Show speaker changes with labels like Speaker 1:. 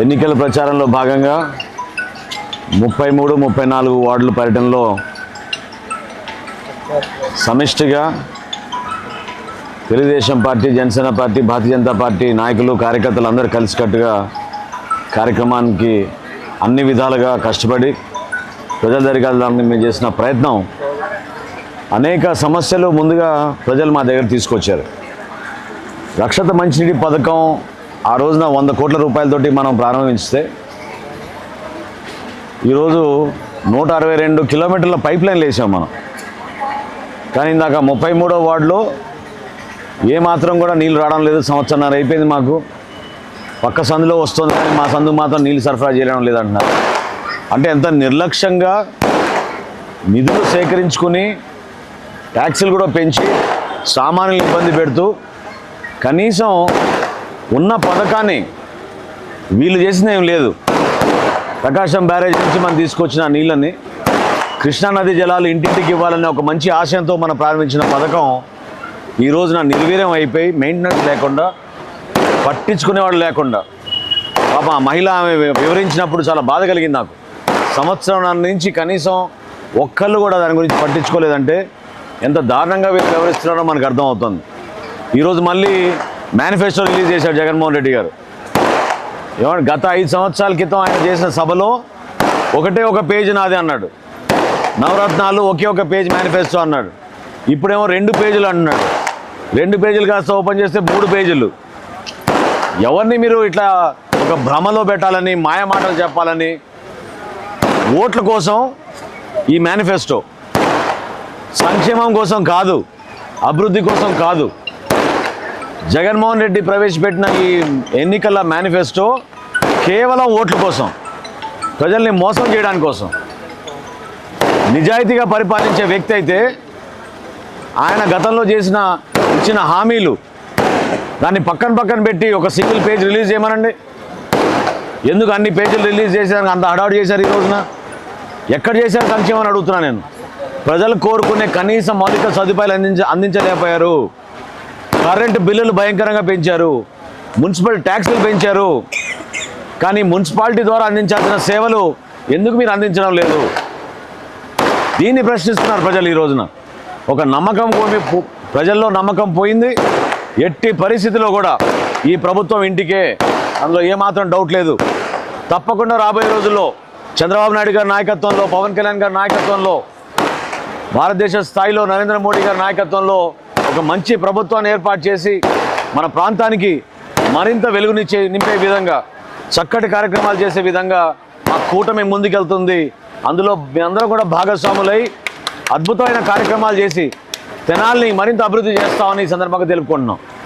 Speaker 1: ఎన్నికల ప్రచారంలో భాగంగా ముప్పై మూడు ముప్పై నాలుగు వార్డుల పర్యటనలో సమిష్టిగా Telugu Desam party Janasena party Bharatiya Janata party నాయకులు కార్యకర్తలు అందరూ కలిసికట్టుగా కార్యక్రమానికి అన్ని విధాలుగా కష్టపడి ప్రజల దగ్గరికి మేము చేసిన ప్రయత్నం అనేక సమస్యలు ముందుగా ప్రజలు మా దగ్గర తీసుకొచ్చారు. రక్షత మంచినీటి పథకం ఆ రోజున వంద కోట్ల రూపాయలతోటి మనం ప్రారంభించితే ఈరోజు నూట అరవై రెండు కిలోమీటర్ల పైప్ లైన్లు వేసాం మనం. కానీ ఇందాక ముప్పై మూడో వార్డులో ఏ మాత్రం కూడా నీళ్ళు రావడం లేదు. సంవత్సరంన్నర అయిపోయింది మాకు. పక్క సందులో వస్తుంది కానీ మా సందు మాత్రం నీళ్ళు సరఫరా చేయడం లేదంటున్నారు. అంటే ఎంత నిర్లక్ష్యంగా నిధులు సేకరించుకుని ట్యాక్సీలు కూడా పెంచి సామాన్యులు ఇబ్బంది పెడుతూ కనీసం ఉన్న పథకాన్ని వీళ్ళు చేసింది ఏం లేదు. ప్రకాశం బ్యారేజ్ నుంచి మనం తీసుకొచ్చిన నీళ్ళని కృష్ణానది జలాలు ఇంటింటికి ఇవ్వాలనే ఒక మంచి ఆశయంతో మనం ప్రారంభించిన పథకం ఈ రోజున నిర్వీర్యం అయిపోయి మెయింటెనెన్స్ లేకుండా పట్టించుకునేవాడు లేకుండా పాప ఆ మహిళ ఆమె వివరించినప్పుడు చాలా బాధ కలిగింది నాకు. సంవత్సరం నుంచి కనీసం ఒక్కళ్ళు కూడా దాని గురించి పట్టించుకోలేదంటే ఎంత దారుణంగా వీళ్ళు వివరిస్తున్నారో మనకు అర్థమవుతుంది. ఈరోజు మళ్ళీ మేనిఫెస్టో రిలీజ్ చేశాడు జగన్మోహన్ రెడ్డి గారు. ఏమంటే గత ఐదు సంవత్సరాల క్రితం ఆయన చేసిన సభలో ఒకటే ఒక పేజీ నాది అన్నాడు. నవరత్నాలు ఒకే ఒక పేజ్ మేనిఫెస్టో అన్నాడు. ఇప్పుడేమో రెండు పేజీలు అంటున్నాడు రెండు పేజీలు కాస్త ఓపెన్ చేస్తే మూడు పేజీలు. ఎవరిని మీరు ఇట్లా ఒక భ్రమలో పెట్టాలని మాయమాటలు చెప్పాలని ఓట్ల కోసం ఈ మేనిఫెస్టో సంక్షేమం కోసం కాదు అభివృద్ధి కోసం కాదు జగన్మోహన్ రెడ్డి ప్రవేశపెట్టిన ఈ ఎన్నికల మేనిఫెస్టో కేవలం ఓట్ల కోసం ప్రజల్ని మోసం చేయడానికి కోసం. నిజాయితీగా పరిపాలించే వ్యక్తి అయితే ఆయన గతంలో చేసిన ఇచ్చిన హామీలు దాన్ని పక్కన పక్కన పెట్టి ఒక సింగిల్ పేజ్ రిలీజ్ చేయమనండి. ఎందుకు అన్ని పేజీలు రిలీజ్ చేశారు? అంత హడావుడు చేశారు ఈ రోజున. ఎక్కడ చేశారు సంక్షేమం అడుగుతున్నా నేను. ప్రజలు కోరుకునే కనీస మౌలిక సదుపాయాలు అందించ అందించలేకపోయారు. కరెంటు బిల్లులు భయంకరంగా పెంచారు. మున్సిపల్ ట్యాక్సులు పెంచారు. కానీ మున్సిపాలిటీ ద్వారా అందించాల్సిన సేవలు ఎందుకు మీరు అందించడం లేదు? దీన్ని ప్రశ్నిస్తున్నారు ప్రజలు ఈ రోజున. ఒక నమ్మకం పోయి ప్రజల్లో నమ్మకం పోయింది. ఎట్టి పరిస్థితిలో కూడా ఈ ప్రభుత్వం ఇంటికే. అందులో ఏమాత్రం డౌట్ లేదు. తప్పకుండా రాబోయే రోజుల్లో చంద్రబాబు నాయుడు గారి నాయకత్వంలో పవన్ కళ్యాణ్ గారి నాయకత్వంలో భారతదేశ స్థాయిలో నరేంద్ర మోడీ గారి నాయకత్వంలో ఒక మంచి ప్రభుత్వాన్ని ఏర్పాటు చేసి మన ప్రాంతానికి మరింత వెలుగునిచ్చే నింపే విధంగా చక్కటి కార్యక్రమాలు చేసే విధంగా మా కూటమి ముందుకెళ్తుంది. అందులో మీ అందరూ కూడా భాగస్వాములై అద్భుతమైన కార్యక్రమాలు చేసి తెనాల్ని మరింత అభివృద్ధి చేస్తామని ఈ సందర్భంగా తెలుపుకుంటున్నాం.